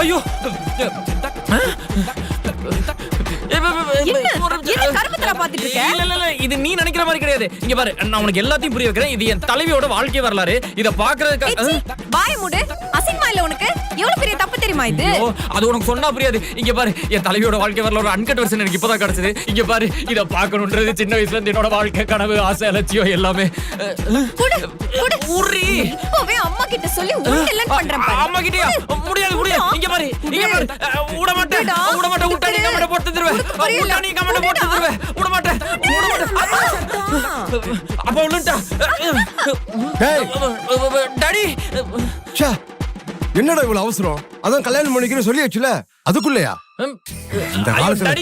ஐயோ இது நீ நினைக்கிற மாதிரி கிடையாது. இங்க பாரு நான் உனக்கு எல்லாத்தையும் புரிய வைக்கிறேன். இது என் தலைவியோட வாழ்க்கை வரலாறு. இத பாக்குறதுக்கு ஏச்சி, வாய மூடு. அசிங்கமா இல்ல உனக்கு? எவ்வளவு பெரிய தப்பு தெரியுமா இது? அது உனக்கு சொன்னா புரியாது. இங்க பாரு என் தலைவியோட வாழ்க்கை வரல ஒரு அன்கட் வருஷன் எனக்கு இப்பதான் கிடைச்சது. இங்க பாரு இத பாக்கணும்ன்றது சின்ன வயசுல இருந்து என்னோட வாழ்க்கை கனவு ஆசை அலட்சியம் எல்லாமே. அம்மா சொல்லி உண்டெல்லாம் பண்றேன் பாரு. அம்மா கிட்டயா முடியாது. முடியாது இங்க பாரு இங்க பாரு. விட மாட்டேன். விட மாட்டேன். விட்டா நீ கமெண்ட் போட்டு தருவேன். விட்டா நீ கமெண்ட் போட்டு. தருவேன் விட மாட்டேன். விட மாட்டேன். அப்ப விழுண்டா டேய். டாடி ச்சே என்னடா இவ்வளவு அவசரம்? அதான் கல்யாணம் பண்ணிக்கிறேன் சொல்லியாச்சுல? அதுக்குள்ளயா? இந்த காலத்துல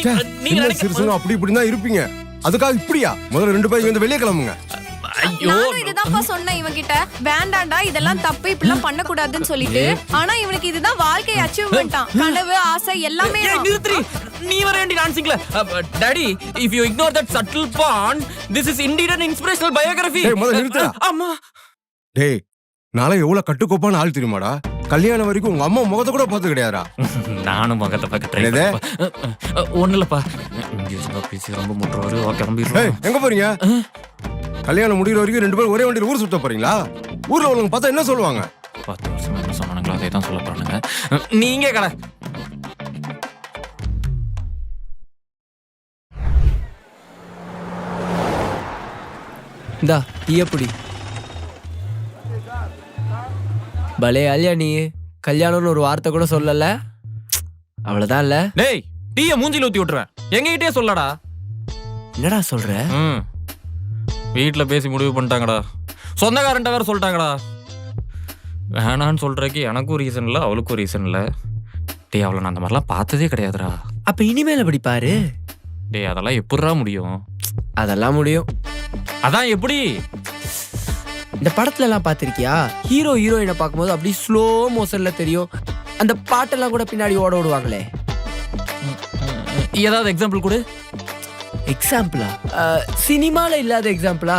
நினைக்க- சிறுசுங்க அப்படி இப்படி தான் இருப்பீங்க. அதுக்காக இப்படியா? முதல்ல ரெண்டு பேரும் வந்து வெளியே கிளம்புங்க. நானும் இதுதான்ப்பா சொன்னேன் இவன் கிட்ட வேண்டாண்டா இதெல்லாம் தப்பு இப்படிலாம் பண்ண கூடாதுன்னு சொல்லிட்டு ஆனா இவனுக்கு இதுதான் வாழ்க்கை அச்சீவ்மெண்டா கனவு ஆசை எல்லாமே நீ வர வேண்டிய டான்சிங்ல daddy if you ignore that subtle porn this is indeed an inspirational biography. அம்மா. டேய் நாளை எவ்வளவு கட்டுக்கோப்பான ஆள் தெரியுமாடா? கல்யாணம் வரைக்கும் உங்க அம்மா முகத்தை கூட பார்த்து கிடையாதா நானும் முகத்தை பார்க்க? ஒண்ணு இல்லப்பா ரொம்ப கிளம்பிடுறோம். எங்க போறீங்க? கல்யாணம் முடிகிற வரைக்கும் ரெண்டு பேரும் ஒரே வண்டியில் ஊர் சுத்த போறீங்களா? ஊர்ல உள்ளவங்க பார்த்தா என்ன சொல்லுவாங்க? பத்து வருஷம் என்ன சொன்னாங்களோ அதே தான் சொல்ல போறானுங்க. நீங்க கடை இந்தா டீயப்பொடி பலே அலியா நீ? கல்யாணம்னு ஒரு வார்த்தை கூட சொல்லல. அவ்வளவுதான் இல்ல. டேய் டீய மூஞ்சில ஊத்தி விட்டுறேன். எங்ககிட்டயே சொல்லடா. என்னடா சொல்ற? ம் வீட்ல பேசி முடிவு பண்ணிட்டாங்கடா. சொந்தக்காரன்ட்ட வேற சொல்லிட்டாங்கடா. வேணான்னு சொல்றதுக்கு எனக்கும் ரீசன் இல்லை அவளுக்கும் ரீசன் இல்லை. டேய் அவளை நான் அந்த மாதிரிலாம் பார்த்ததே கிடையாதுடா. அப்ப இனிமேல் அப்படி பாரு? டேய் அதெல்லாம் எப்படிடா முடியும்? அதெல்லாம் முடியும். அதான் எப்படி? இந்த படத்துல எல்லாம் பாத்திருக்கியா ஹீரோ ஹீரோயினை பார்க்கும்போது அப்படி ஸ்லோ மோஷன்ல தெரியும். அந்த பாட்டெல்லாம் கூட பின்னாடி ஓட விடுவாங்களே ஏதாவது எக்ஸாம்பிள் கொடு. எக்ஸாம்பிளா சினிமால இல்லாத எக்ஸாம்பிளா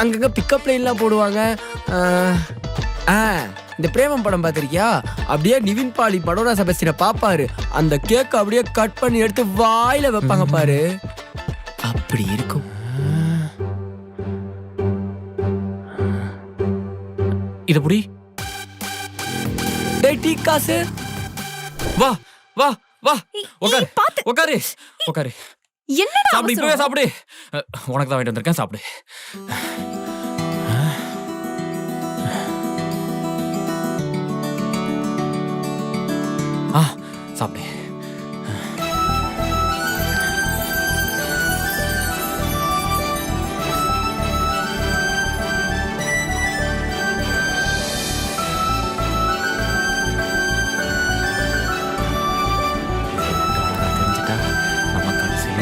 அங்கங்க பிக்கப் லைன்லாம் போடுவாங்க. ஆ இந்த பிரேமம் படம் பார்த்திருக்கியா? அப்படியே நிவின் பாலி படோனா செபஸ்டினை பாப்பாரு. அந்த கேக் அப்படியே கட் பண்ணி எடுத்து வாயில வைப்பாங்க பாரு. அப்படி இருக்கும். இது புடி. டேய் டீ காசு. வா வா வா. உட்காரு. உட்காரு உட்காரு என்னடா சாப்பிடு இப்பவே? சாப்பிடு. உனக்கு தான் வாங்கிட்டு வந்திருக்கேன் சாப்பிடு. ஆ சாப்பிடு.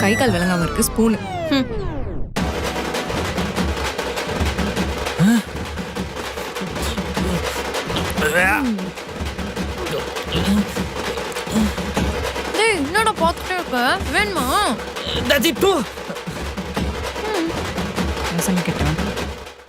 கை கால் விளங்காம இருக்கு ஸ்பூனு டேய் என்னடா பார்த்துட்டே இருக்க வேணுமா? it too. ரசம் கிட்ட